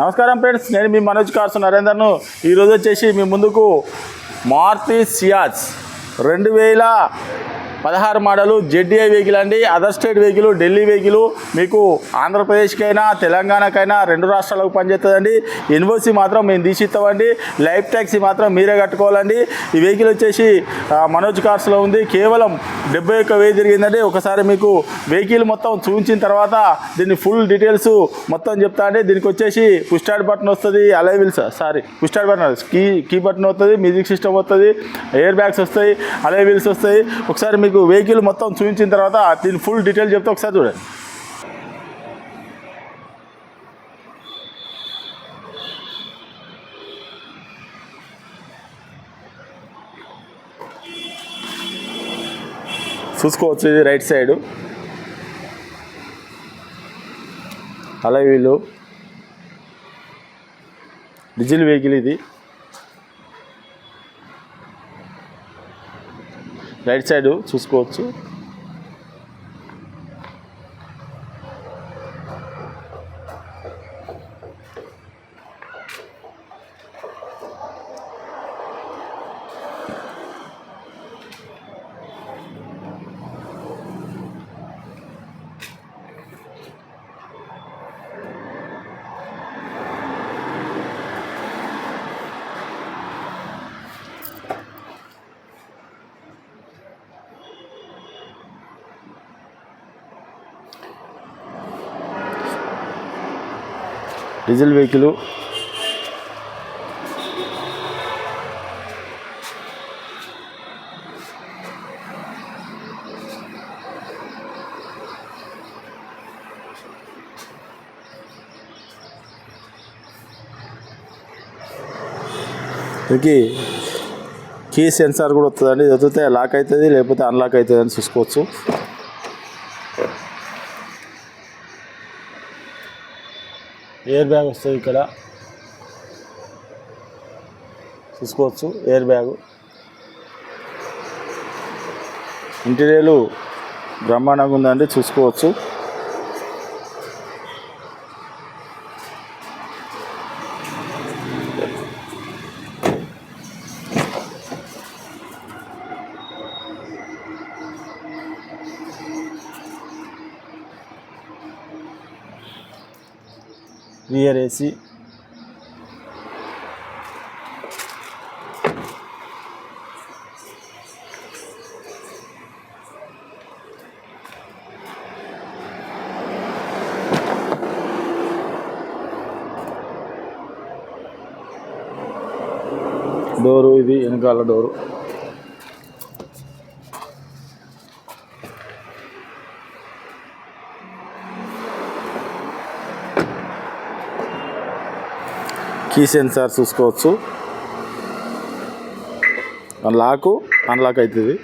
నమస్కారం ఫ్రెండ్స్ నేను మీ మనోజ్ కార్సు నరేందర్ను. ఈరోజు వచ్చేసి మీ ముందుకు మారుతి సియాజ్. రెండు వేల పదహారు మోడలు జెడ్డీఐ వెహికల్ అండి other state vehicle Delhi vehicle. మీకు ఆంధ్రప్రదేశ్కైనా తెలంగాణకైనా రెండు రాష్ట్రాలకు పనిచేస్తుందండి. ఎన్ఓసి మాత్రం మేము తీసిస్తామండి లైఫ్ ట్యాక్సీ మాత్రం మీరే కట్టుకోవాలండి. ఈ వెహికల్ వచ్చేసి మనోజ్ కార్స్లో ఉంది. కేవలం డెబ్బై ఒక్క వెయ్యి తిరిగిందండి ఒకసారి మీకు వెహికల్ మొత్తం చూపించిన తర్వాత దీన్ని ఫుల్ డీటెయిల్స్ మొత్తం చెప్తా అండి. దీనికి వచ్చేసి పుష్టాడ్ బటన్ వస్తుంది. Alloy wheel sorry push start button key key button వస్తుంది. మ్యూజిక్ సిస్టమ్ వస్తుంది. ఎయిర్ బ్యాగ్స్ వస్తాయి. అలైవిల్స్ వస్తాయి. ఒకసారి మీకు వెహికల్ మొత్తం చూపించిన తర్వాత దీని ఫుల్ డీటెయిల్ చెప్తే ఒకసారి చూడండి. చూసుకోవచ్చు ఇది రైట్ సైడు అలా వీళ్ళు. డీజిల్ వెహికల్ ఇది. రైట్ సైడ్ చూసుకోవచ్చు. Diesel vehicle. దీనికి కీ సెన్సార్ కూడా వస్తుందండి. చదివితే లాక్ అవుతుంది లేకపోతే అన్లాక్ అవుతుంది అని చూసుకోవచ్చు. ఎయిర్ బ్యాగ్ వస్తుంది ఇక్కడ. చూసుకోవచ్చు ఎయిర్ బ్యాగ్. ఇంటీరియర్లు బ్రహ్మాండంగా ఉందండి చూసుకోవచ్చు. రియర్ ఏసీ డోరు ఇది వెనకాల డోరు. కీ సెన్సార్ చూసుకోవచ్చు. లాకు అన్లాక్ అవుతుంది.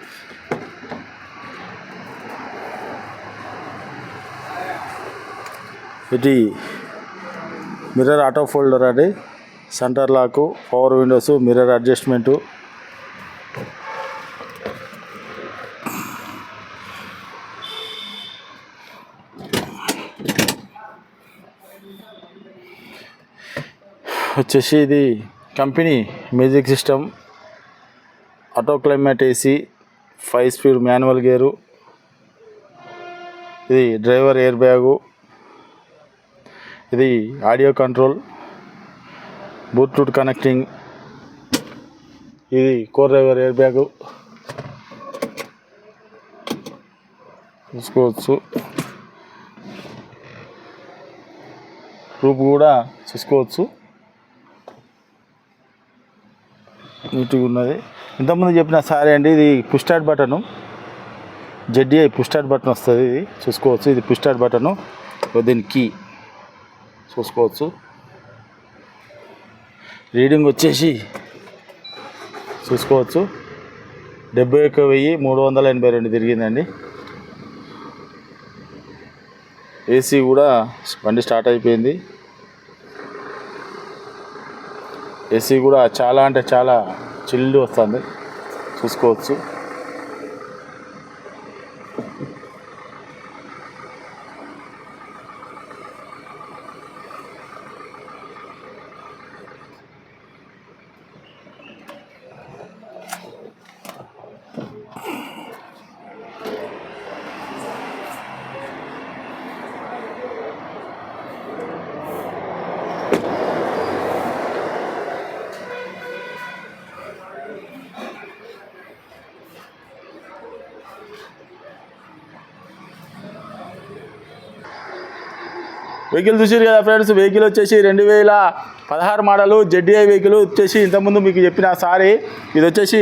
ఇది మిర్రర్ ఆటో ఫోల్డర్ అండి. Centre lock power windows mirror adjustment. వచ్చేసి ఇది company music system auto climate AC five speed manual gear ఇది డ్రైవర్ ఎయిర్ బ్యాగు ఇది ఆడియో కంట్రోల్ బ్లూటూత్ కనెక్టింగ్ ఇది కోర్ డ్రైవర్ ఎయిర్ బ్యాగు చూసుకోవచ్చు. Roof కూడా చూసుకోవచ్చు. నీట్గా ఉన్నది. ఇంతకుముందు చెప్పిన సారీ అండి ఇది push button. ZDI push button వస్తుంది ఇది. చూసుకోవచ్చు ఇది పుష్ బటను. దీని కీ. చూసుకోవచ్చు. రీడింగ్ వచ్చేసి చూసుకోవచ్చు. డెబ్బై ఒక్క వెయ్యి మూడు వందల ఎనభై రెండు తిరిగిందండి. ఏసీ కూడా బండి స్టార్ట్ అయిపోయింది. ఏసీ కూడా చాలా అంటే చాలా చిల్లు వస్తుంది. చూసుకోవచ్చు. వెహికల్ చూసారు కదా ఫ్రెండ్స్? వెహికల్ వచ్చేసి రెండు వేల పదహారు మోడలు జెడ్డీఐ వెహికల్ వచ్చేసి ఇంతకుముందు మీకు చెప్పిన సారీ. ఇది వచ్చేసి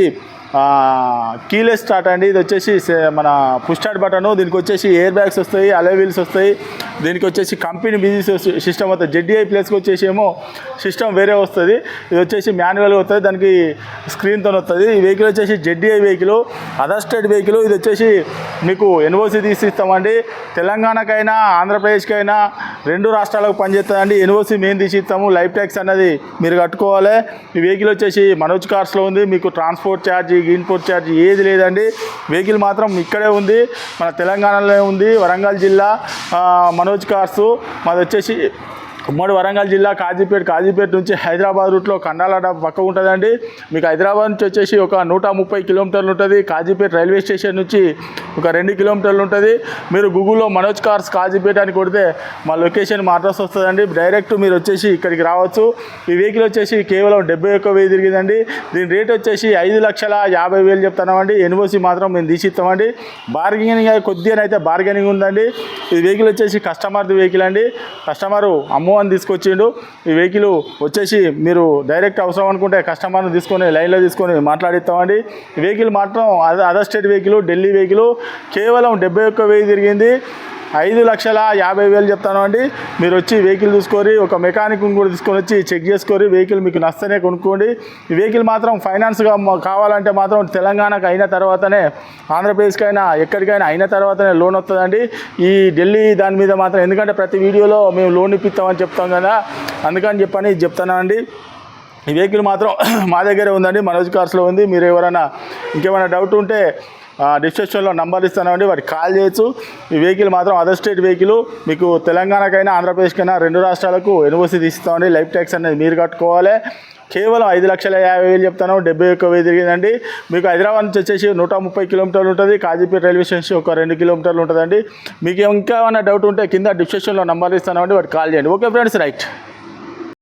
కీలెస్ స్టార్ట్ అండి. ఇది వచ్చేసి మన పుష్ స్టార్ట్ దీనికి వచ్చేసి ఎయిర్ బ్యాగ్స్ వస్తాయి అలే వీల్స్ వస్తాయి. దీనికి వచ్చేసి కంపెనీ బిజినెస్ సిస్టమ్ వస్తుంది జెడ్డీఐ ప్లేస్కి వచ్చేసి ఏమో సిస్టమ్ వేరే వస్తుంది. ఇది వచ్చేసి మాన్యువల్గా వస్తుంది. దానికి స్క్రీన్తో వస్తుంది. ఈ వెహికల్ వచ్చేసి ZDI vehicle other state vehicle ఇది వచ్చేసి మీకు ఎన్ఓసి తీసి ఇస్తామండి. తెలంగాణకైనా ఆంధ్రప్రదేశ్కైనా రెండు రాష్ట్రాలకు పనిచేస్తుందండి. ఎన్ఓసి మేము తీసి ఇస్తాము. లైఫ్ ట్యాక్స్ అన్నది మీరు కట్టుకోవాలి. ఈ వెహికల్ వచ్చేసి మనోజ్ కార్స్లో ఉంది. మీకు ట్రాన్స్పోర్ట్ ఛార్జ్ ఇన్పోర్ట్ ఛార్జ్ ఏది లేదండి. వెహికల్ మాత్రం ఇక్కడే ఉంది. మన తెలంగాణలో ఉంది. వరంగల్ జిల్లా మనోజ్ కార్సు. మాది వచ్చేసి ఉమ్మడి వరంగల్ జిల్లా కాజీపేట కాజీపేట నుంచి హైదరాబాద్ రూట్లో కండాల పక్క ఉంటుందండి. మీకు హైదరాబాద్ నుంచి వచ్చేసి ఒక నూట ముప్పై కిలోమీటర్లు ఉంటుంది. కాజీపేట రైల్వే స్టేషన్ నుంచి ఒక రెండు కిలోమీటర్లు ఉంటుంది. మీరు గూగుల్లో మనోజ్ కార్స్ కాజీపేట అని కొడితే మా లొకేషన్ మా అడ్రస్ వస్తుందండి. డైరెక్ట్ మీరు వచ్చేసి ఇక్కడికి రావచ్చు. ఈ వెహికల్ వచ్చేసి కేవలం డెబ్బై ఒక్క వెయ్యి తిరిగిందండి. దీని రేట్ వచ్చేసి ఐదు లక్షల యాభై వేలు చెప్తున్నామండి. ఎన్ఓసి మాత్రం మేము తీసి ఇస్తామండి. బార్గెనింగ్ కొద్దిగా అయితే బార్గెనింగ్ ఉందండి. ఈ వెహికల్ వచ్చేసి కస్టమర్ది వెహికల్ అండి. కస్టమరు అమ్మో అని తీసుకొచ్చిండు. ఈ వెహికల్ వచ్చేసి మీరు డైరెక్ట్ అవసరం అనుకుంటే కస్టమర్ని తీసుకొని లైన్లో తీసుకొని మాట్లాడిస్తామండి. ఈ వెహికల్ మాత్రం other state vehicle Delhi vehicle కేవలం డెబ్బై ఒక్క వెయ్యి తిరిగింది. ఐదు లక్షల యాభై వేలు చెప్తాను అండి. మీరు వచ్చి వెహికల్ చూసుకొని ఒక మెకానిక్ కూడా తీసుకొని వచ్చి చెక్ చేసుకొని వెహికల్ మీకు నచ్చనే కొనుక్కోండి. ఈ వెహికల్ మాత్రం ఫైనాన్స్గా కావాలంటే మాత్రం తెలంగాణకు అయిన తర్వాతనే ఆంధ్రప్రదేశ్కైనా ఎక్కడికైనా అయిన తర్వాతనే లోన్ వస్తుందండి. ఈ ఢిల్లీ దాని మీద మాత్రం ఎందుకంటే ప్రతి వీడియోలో మేము లోన్ ఇప్పిస్తామని చెప్తాం కదా అందుకని చెప్పని చెప్తానండి ఈ వెహికల్ మాత్రం మా దగ్గరే ఉందండి మనోజ్ కార్స్లో ఉంది. మీరు ఎవరైనా ఇంకేమైనా డౌట్ ఉంటే డిస్క్రిప్షన్లో నంబర్ ఇస్తానండి. వాటికి కాల్ చేయొచ్చు. ఈ వెహికల్ మాత్రం అదర్ స్టేట్ వెహికల్. మీకు తెలంగాణకైనా ఆంధ్రప్రదేశ్కైనా రెండు రాష్ట్రాలకు ఎన్ఓసీ తీస్తామండి. లైఫ్ ట్యాక్స్ అనేది మీరు కట్టుకోవాలి. కేవలం ఐదు లక్షల యాభై వేలు చెప్తాను. డెబ్బై ఒక్క వేలు తిరిగిందండి. మీకు హైదరాబాద్ నుంచి వచ్చేసి నూట ముప్పై కిలోమీటర్లు ఉంటుంది. కాజీపేట రైల్వే స్టేషన్ ఒక రెండు కిలోమీటర్లు ఉంటుందండి. మీకు ఇంకా ఏమైనా డౌట్ ఉంటే కింద డిస్క్రిప్షన్లో నంబర్ ఇస్తానండి. వాటికి కాల్ చేయండి. Okay friends right.